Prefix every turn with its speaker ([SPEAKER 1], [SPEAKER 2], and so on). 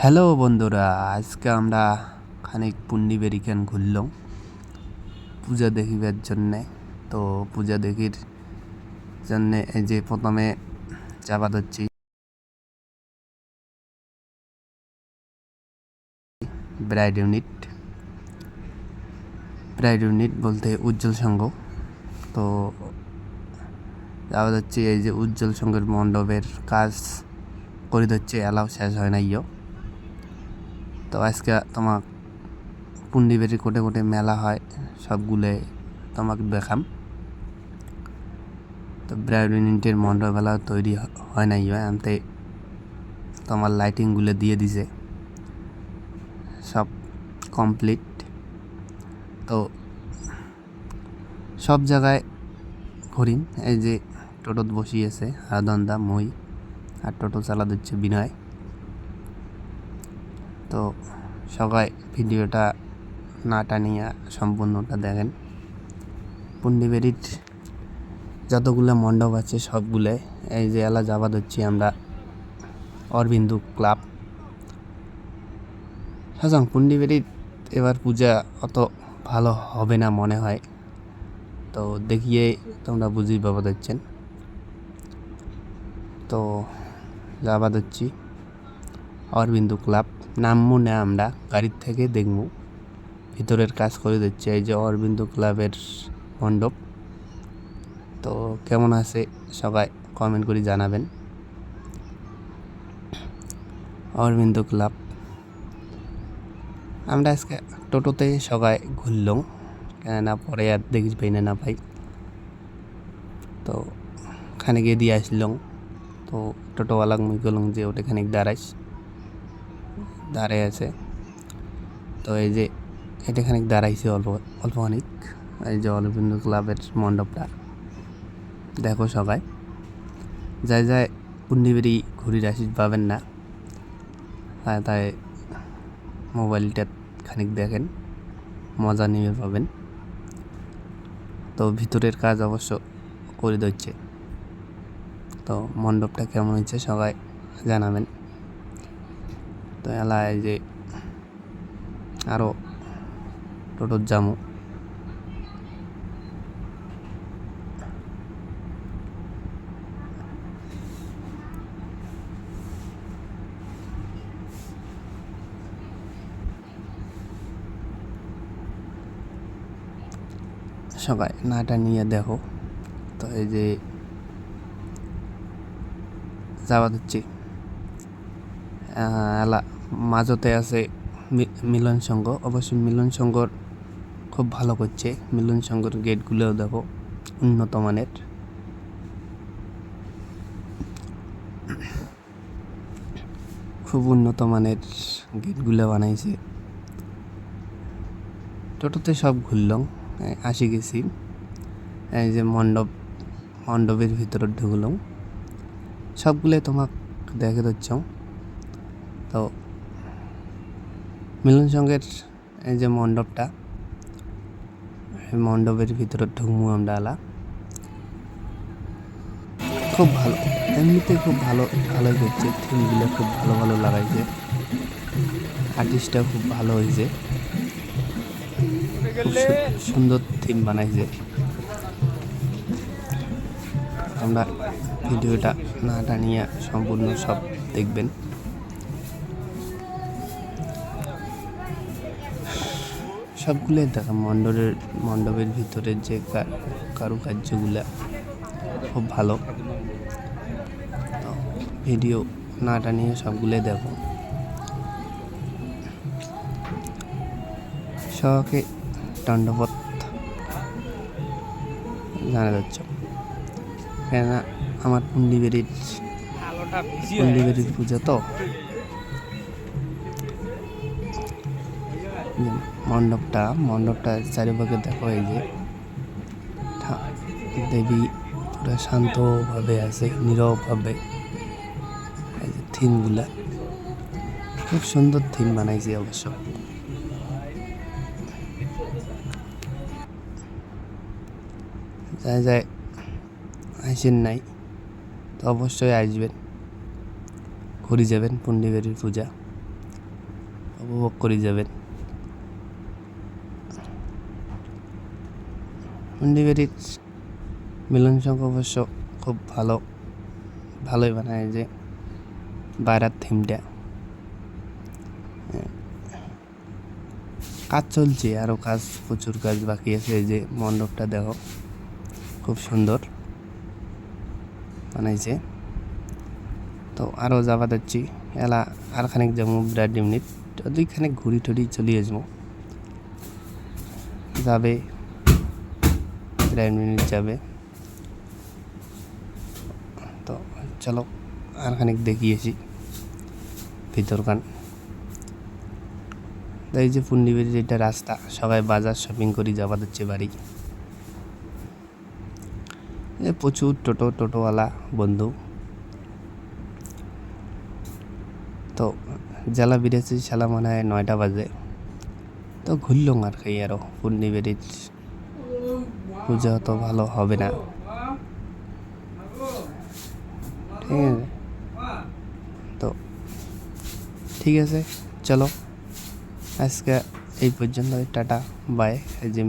[SPEAKER 1] Hello বন্ধুরা, আজকে আমরা খানিক পুন্ডি বেরিকেন ঘুরলাম পূজা দেখিবার জন্যে। তো পূজা দেখির জন্যে এই যে প্রথমে চাপা ধরছি। ব্রাইড ইউনিট ব্রাইড ইউনিট বলতে উজ্জ্বল সংঘ। তো যাওয়া যাচ্ছে এই যে উজ্জ্বল সংঘের মণ্ডপের কাজ করে দিচ্ছে এলাও শেষ হয় না ইয়ো তো আজকে তোমাক পুন্ডিবেরি কোটে কোটে মেলা হয় সবগুলো তোমাকে দেখাম। তো ব্রাইড ইউনিটের তৈরি হয় নাই হয়, আনতে তোমার লাইটিংগুলো দিয়ে দিছে। সব কমপ্লিট তো সব জায়গায় ঘুরিন এই যে টোটোত বসিয়েছে হারাদন্দা মই, আর টোটো চালা দিচ্ছে বিনয়। তো সবাই ভিডিওটা না টানিয়া সম্পূর্ণটা দেখেন। পুন্ডিবেরির যতগুলো মণ্ডপ আছে সবগুলো, এই যে এলা যাবাদ হচ্ছি আমরা অরবিন্দু ক্লাব। সাজাং পুন্ডিবেরির এবার পূজা অত ভালো হবে না মনে হয়। তো দেখিয়ে তোমরা বুঝি বাবা দিচ্ছেন তো যাবাদ হচ্ছি অরবিন্দু ক্লাব। নামবো না আমরা গাড়ির থেকে দেখব। ভিতরের কাজ করে দিচ্ছে এই যে অরবিন্দ ক্লাবের মণ্ডপ। তো কেমন আছে সবাই কমেন্ট করে জানাবেন। অরবিন্দ ক্লাব। আমরা আজকে টোটোতে সবাই ঘুরলাম, কেননা পরে আর পাই না না ভাই। তো খানিক দিয়ে আসলাম। তো টোটোওয়ালা মুই গেলাম যে ওটা খানিক দাঁড়াইস। দাঁড়ায় আছে। তো এই যে এটা খানিক দাঁড়াইছে অল্প অল্প খানিক এই যে অরবিন্দু ক্লাবের মণ্ডপটা। দেখো সবাই। যাই যায় পুন্ডিবেরি ঘুরির আসিস পাবেন না। তাই তাই মোবাইলটা খানিক দেখেন। মজা নিয়ে পাবেন। তো ভিতরের কাজ অবশ্য করে দিচ্ছে। তো মণ্ডপটা কেমন হয়েছে সবাই জানাবেন। তো এলায় যে আরও টোটোর জামু। সবাই নাটা নিয়ে দেখো। তো এই যে যাওয়া দিচ্ছি। এলা মাঝতে আছে মিলন সংঘ। অবশ্যই মিলন সংঘর খুব ভালো করছে। মিলন সংঘর গেটগুলোও দেখো, উন্নত মানের। খুব উন্নত মানের গেটগুলো বানাইছে। টোটোতে সব ঘুরলাম আসি গেছি। এই যে মণ্ডপ, মণ্ডপের ভিতরে ঢুকলাম। সবগুলো তোমাক দেখে দিচ্ছ। তো মিলন সঙ্গের যে মণ্ডপটা মণ্ডপের ভিতরে ঢুকবো আমরা আলা খুব ভালো এমনিতে খুব ভালো, ভালোই হচ্ছে থিমগুলো খুব ভালো ভালো লাগাইছে। আর্টিস্টটা খুব ভালো হয়েছে। সুন্দর থিম বানাইছে। আমরা ভিডিওটা না টানিয়ে সম্পূর্ণ সব দেখবেন। সবগুলোই দেখা মণ্ডপের মণ্ডপের ভিতরের যে কারুকার্যগুলা খুব ভালো। তো ভিডিও না টানিয়ে সবগুলোই দেখো। সবাইকে দণ্ডবোধ জানা যাচ্ছে। কেননা আমার পুন্ডিবেরির পুন্ডিবেরির পূজা তো। মণ্ডপটা মণ্ডপটা চারিপাশে দেখো এই যে দেবী পুরো শান্তভাবে আছে, নীরবভাবে। এই যে থিমগুলা। খুব সুন্দর থিম বানাইছে অবশ্য। যায় যায় আসেন নাই, তো অবশ্যই আসবেন। ঘুরে যাবেন পুন্ডিবেরির পূজা, উপভোগ করে যাবেন। মুন্ডিবেরির মিলন সংঘ অবশ্য খুব ভালো, ভালোই বানায় যে বাইরের থিমটা। কাজ চলছে আরও কাজ, প্রচুর কাজ বাকি আছে যে মণ্ডপটা দেখো, খুব সুন্দর বানাইছে। তো আরও যাবা যাচ্ছি এলা আর খানিক যাব বিরাট মিনিট দুইখানে ঘুরি টুরি চলে আসব যাবে বিরাট মিনিট যাবে। তো চলো আর খানিক দেখিয়েছি ভিতরখান তো এই যে পুন্ডিবেরির এটা রাস্তা, সবাই বাজার শপিং করি যাওয়া যাচ্ছে বাড়ি। প্রচুর টোটো, টোটোওয়ালা বন্ধু। তো জ্বালা বেরিয়েছি সালা মনে হয় নয়টা বাজে। তো ঘুরলাম আর কি আরও পূর্ণিবেরির পূজা অত ভালো হবে না। ঠিক আছে? তো ঠিক আছে, চলো। আজকে এই পর্যন্ত টাটা বাই যে